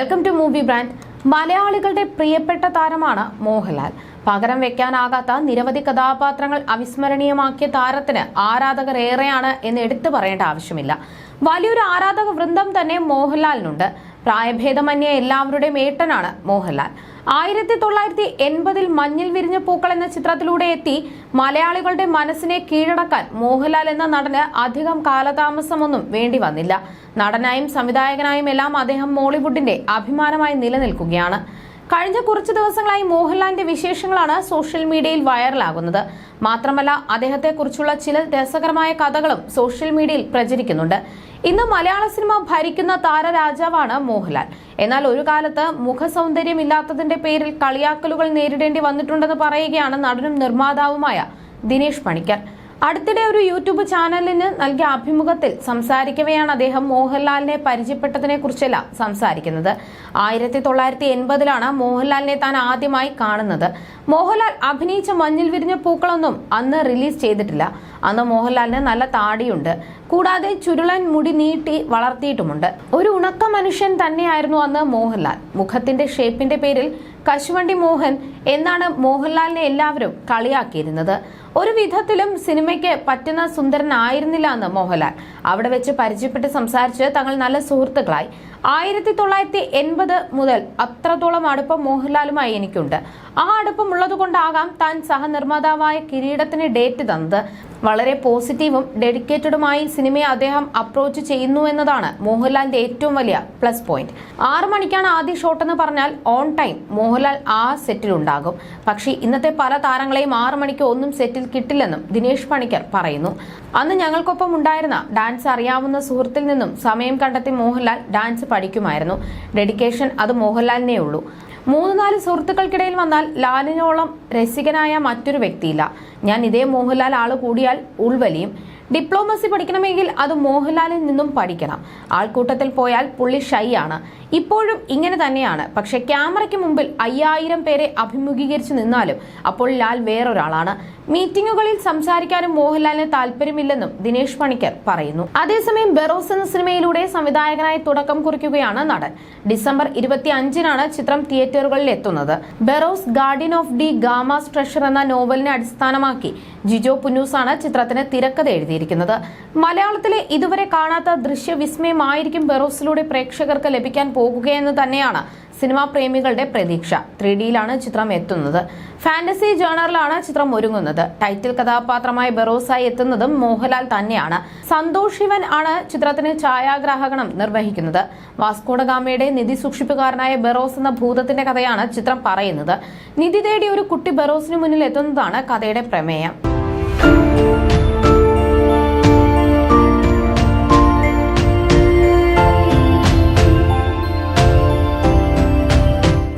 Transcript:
Welcome to movie brand മലയാളികളുടെ പ്രിയപ്പെട്ട താരമാണ് മോഹൻലാൽ. പകരം വെക്കാനാകാത്ത നിരവധി കഥാപാത്രങ്ങൾ അവിസ്മരണീയമാക്കിയ താരത്തിന് ആരാധകർ ഏറെയാണ് എന്ന് എടുത്തു പറയേണ്ട ആവശ്യമില്ല. വലിയൊരു ആരാധക വൃന്ദം തന്നെ മോഹൻലാലിനുണ്ട്. പ്രായഭേദമന്യേ എല്ലാവരുടെയും ഏട്ടനാണ് മോഹൻലാൽ. ആയിരത്തി തൊള്ളായിരത്തി എൺപതിൽ മഞ്ഞിൽ വിരിഞ്ഞ പൂക്കൾ എന്ന ചിത്രത്തിലൂടെ എത്തി മലയാളികളുടെ മനസ്സിനെ കീഴടക്കാൻ മോഹൻലാൽ എന്ന നടന് അധികം കാലതാമസമൊന്നും വേണ്ടി വന്നില്ല. നടനായും സംവിധായകനായും എല്ലാം അദ്ദേഹം മോളിവുഡിന്റെ അഭിമാനമായി നിലനിൽക്കുകയാണ്. കഴിഞ്ഞ കുറച്ച് ദിവസങ്ങളായി മോഹൻലാലിന്റെ വിശേഷങ്ങളാണ് സോഷ്യൽ മീഡിയയിൽ വൈറലാകുന്നത്. മാത്രമല്ല അദ്ദേഹത്തെക്കുറിച്ചുള്ള ചില രസകരമായ കഥകളും സോഷ്യൽ മീഡിയയിൽ പ്രചരിക്കുന്നുണ്ട്. ഇന്ന് മലയാള സിനിമ ഭരിക്കുന്ന താരരാജാവാണ് മോഹൻലാൽ. എന്നാൽ ഒരു കാലത്ത് മുഖസൗന്ദര്യമില്ലാത്തതിന്റെ പേരിൽ കളിയാക്കലുകൾ നേരിടേണ്ടി വന്നിട്ടുണ്ടെന്ന് പറയുകയാണ് നടനും നിർമ്മാതാവുമായ ദിനേഷ് പണിക്കർ. അടുത്തിടെ ഒരു യൂട്യൂബ് ചാനലിന് നൽകിയ അഭിമുഖത്തിൽ സംസാരിക്കവെയാണ് അദ്ദേഹം മോഹൻലാലിനെ പരിചയപ്പെട്ടതിനെ കുറിച്ചല്ല സംസാരിക്കുന്നത്. ആയിരത്തി തൊള്ളായിരത്തി എൺപതിലാണ് മോഹൻലാലിനെ താൻ ആദ്യമായി കാണുന്നത്. മോഹൻലാൽ അഭിനയിച്ച മഞ്ഞിൽ വിരിഞ്ഞ പൂക്കളൊന്നും അന്ന് റിലീസ് ചെയ്തിട്ടില്ല. അന്ന് മോഹൻലാലിന് നല്ല താടിയുണ്ട്. കൂടാതെ ചുരുളൻ മുടി നീട്ടി വളർത്തിയിട്ടുമുണ്ട്. ഒരു ഉണക്ക മനുഷ്യൻ തന്നെയായിരുന്നു അന്ന് മോഹൻലാൽ. മുഖത്തിന്റെ ഷേപ്പിന്റെ പേരിൽ കശുവണ്ടി മോഹൻ എന്നാണ് മോഹൻലാലിനെ എല്ലാവരും കളിയാക്കിയിരുന്നത്. ഒരു വിധത്തിലും സിനിമയ്ക്ക് പറ്റുന്ന സുന്ദരനായിരുന്നില്ല എന്ന് മോഹൻലാൽ. അവിടെ വെച്ച് പരിചയപ്പെട്ട് സംസാരിച്ച് തങ്ങൾ നല്ല സുഹൃത്തുക്കളായി. ആയിരത്തി തൊള്ളായിരത്തി എൺപത് മുതൽ അത്രത്തോളം അടുപ്പം മോഹൻലാലുമായി എനിക്കുണ്ട്. ആ അടുപ്പം ഉള്ളതുകൊണ്ടാകാം താൻ സഹനിർമ്മാതാവായ കിരീടത്തിന് ഡേറ്റ് തന്നത്. വളരെ പോസിറ്റീവും ഡെഡിക്കേറ്റഡുമായി സിനിമയെ അദ്ദേഹം അപ്രോച്ച് ചെയ്യുന്നു എന്നതാണ് മോഹൻലാലിന്റെ ഏറ്റവും വലിയ പ്ലസ് പോയിന്റ് ആറു മണിക്കാണ് ആദ്യ ഷോട്ട് എന്ന് പറഞ്ഞാൽ ഓൺ ടൈം മോഹൻലാൽ ആ സെറ്റിൽ ഉണ്ടാകും. പക്ഷേ ഇന്നത്തെ പല താരങ്ങളെയും ആറു മണിക്ക് ഒന്നും സെറ്റിൽ കിട്ടില്ലെന്നും ദിനേഷ് പണിക്കർ പറയുന്നു. അന്ന് ഞങ്ങൾക്കൊപ്പം ഉണ്ടായിരുന്ന ഡാൻസ് അറിയാവുന്ന സുഹൃത്തിൽ നിന്നും സമയം കണ്ടെത്തി മോഹൻലാൽ ഡാൻസ് പഠിക്കുമായിരുന്നു. ഡെഡിക്കേഷൻ അത് മോഹൻലാലിനേ ഉള്ളൂ മൂന്ന് നാല് സുഹൃത്തുക്കൾക്കിടയിൽ വന്നാൽ ലാലിനോളം രസികനായ മറ്റൊരു വ്യക്തിയില്ല. ഞാൻ ഇതേ മോഹൻലാൽ ആൾ കൂടിയാൽ ഉൾവലിയും. ഡിപ്ലോമസി പഠിക്കണമെങ്കിൽ അത് മോഹൻലാലിൽ നിന്നും പഠിക്കണം. ആൾക്കൂട്ടത്തിൽ പോയാൽ പുള്ളി ഷൈ ആണ് ഇപ്പോഴും ഇങ്ങനെ തന്നെയാണ്. പക്ഷെ ക്യാമറയ്ക്ക് മുമ്പിൽ അയ്യായിരം പേരെ അഭിമുഖീകരിച്ചു നിന്നാലും അപ്പോൾ ലാൽ വേറൊരാളാണ്. മീറ്റിംഗുകളിൽ സംസാരിക്കാനും മോഹൻലാലിന് താല്പര്യമില്ലെന്നും ദിനേശ് പണിക്കർ പറയുന്നു. അതേസമയം ബെറോസ് എന്ന സിനിമയിലൂടെ സംവിധായകനായി തുടക്കം കുറിക്കുകയാണ് നടൻ. ഡിസംബർ ഇരുപത്തി അഞ്ചിനാണ് ചിത്രം തിയേറ്ററുകളിൽ എത്തുന്നത്. Barroz guardian of D Gama's treasure എന്ന നോവലിനെ അടിസ്ഥാനമാക്കി ജിജോ പുന്നൂസാണ് ചിത്രത്തിന് തിരക്കഥ എഴുതിയിരിക്കുന്നത്. മലയാളത്തിലെ ഇതുവരെ കാണാത്ത ദൃശ്യവിസ്മയമായിരിക്കും ബെറോസിലൂടെ പ്രേക്ഷകർക്ക് ലഭിക്കാൻ പോകുകയെന്ന് തന്നെയാണ് സിനിമാ പ്രേമികളുടെ പ്രതീക്ഷ. ത്രീ ഡിയിലാണ് ചിത്രം എത്തുന്നത്. ഫാന്റസി ജേണറിലാണ് ചിത്രം ഒരുങ്ങുന്നത്. ടൈറ്റിൽ കഥാപാത്രമായി ബെറോസായി എത്തുന്നതും മോഹൻലാൽ തന്നെയാണ്. സന്തോഷ് ശിവൻ ആണ് ചിത്രത്തിന് ഛായാഗ്രാഹകണം നിർവഹിക്കുന്നത്. വാസ്കോഡഗാമയുടെ നിധി സൂക്ഷിപ്പുകാരനായ ബെറോസ് എന്ന ഭൂതത്തിന്റെ കഥയാണ് ചിത്രം പറയുന്നത്. നിധി തേടി ഒരു കുട്ടി ബെറോസിന് മുന്നിൽ എത്തുന്നതാണ് കഥയുടെ പ്രമേയം.